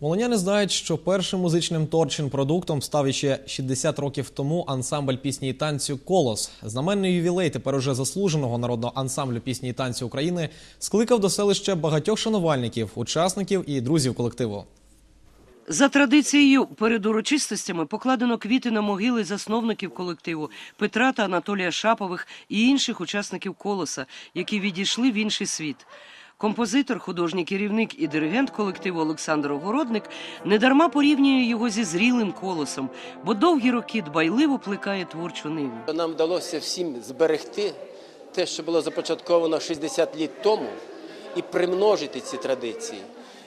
Волоняни знають, що першим музичним творчим продуктом став іще 60 років тому ансамбль пісні і танцю Колос. Знаменний ювілей тепер уже заслуженого народного ансамблю пісні і танцю України скликав до селища багатьох шанувальників, учасників і друзів колективу. За традицією, перед урочистостями покладено квіти на могили засновників колективу Петра та Анатолія Шапових і інших учасників колоса, які відійшли в інший світ. Композитор, художній керівник і диригент колективу Олександр Огородник недарма порівнює його зі зрілим колосом, бо довгі роки дбайливо плекає творчу ниву. Нам вдалося всім зберегти те, що було започатковано 60 літ тому, і примножити ці традиції.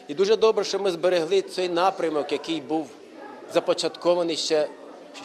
І дуже добре, що ми зберегли цей напрямок, який був започаткований ще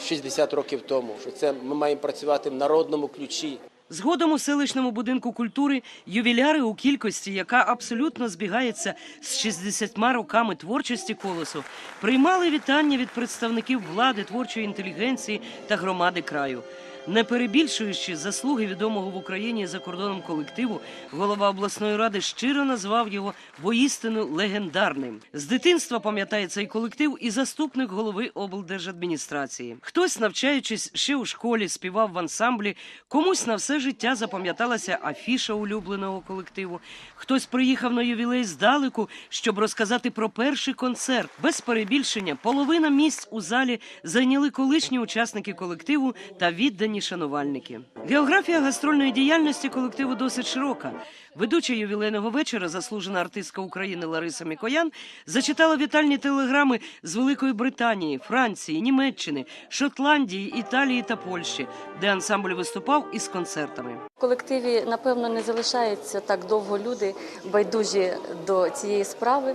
60 років тому. Що це ми маємо працювати в народному ключі. Згодом у селищному будинку культури ювіляри у кількості, яка абсолютно збігається з 60 роками творчості колосу, приймали вітання від представників влади, творчої інтелігенції та громади краю. Не перебільшуючи заслуги відомого в Україні за кордоном колективу, голова обласної ради щиро назвав його воістину легендарним. З дитинства пам'ятає цей колектив і заступник голови облдержадміністрації. Хтось, навчаючись ще у школі, співав в ансамблі, комусь на все життя запам'яталася афіша улюбленого колективу. Хтось приїхав на ювілей здалеку, щоб розказати про перший концерт. Без перебільшення половина місць у залі зайняли колишні учасники колективу та віддані шанувальники. Географія гастрольної діяльності колективу досить широка. Ведуча ювілейного вечора, заслужена артистка України Лариса Мікоян, зачитала вітальні телеграми з Великої Британії, Франції, Німеччини, Шотландії, Італії та Польщі, де ансамбль виступав із концертами. В колективі, напевно, не залишаються так довго люди байдужі до цієї справи,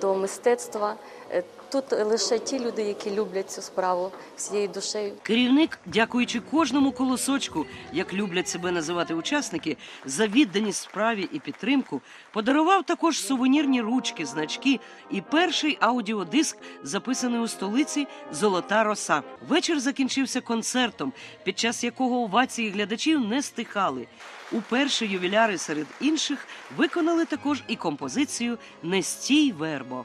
до мистецтва. Е, Тут лише ті люди, які люблять цю справу всією душею. Керівник, дякуючи кожному колосочку, як люблять себе називати учасники, за відданість справі і підтримку, подарував також сувенірні ручки, значки і перший аудіодиск, записаний у столиці Золота роса. Вечір закінчився концертом, під час якого овації глядачів не стихали. Уперше ювіляри серед інших виконали також і композицію Не стій вербо.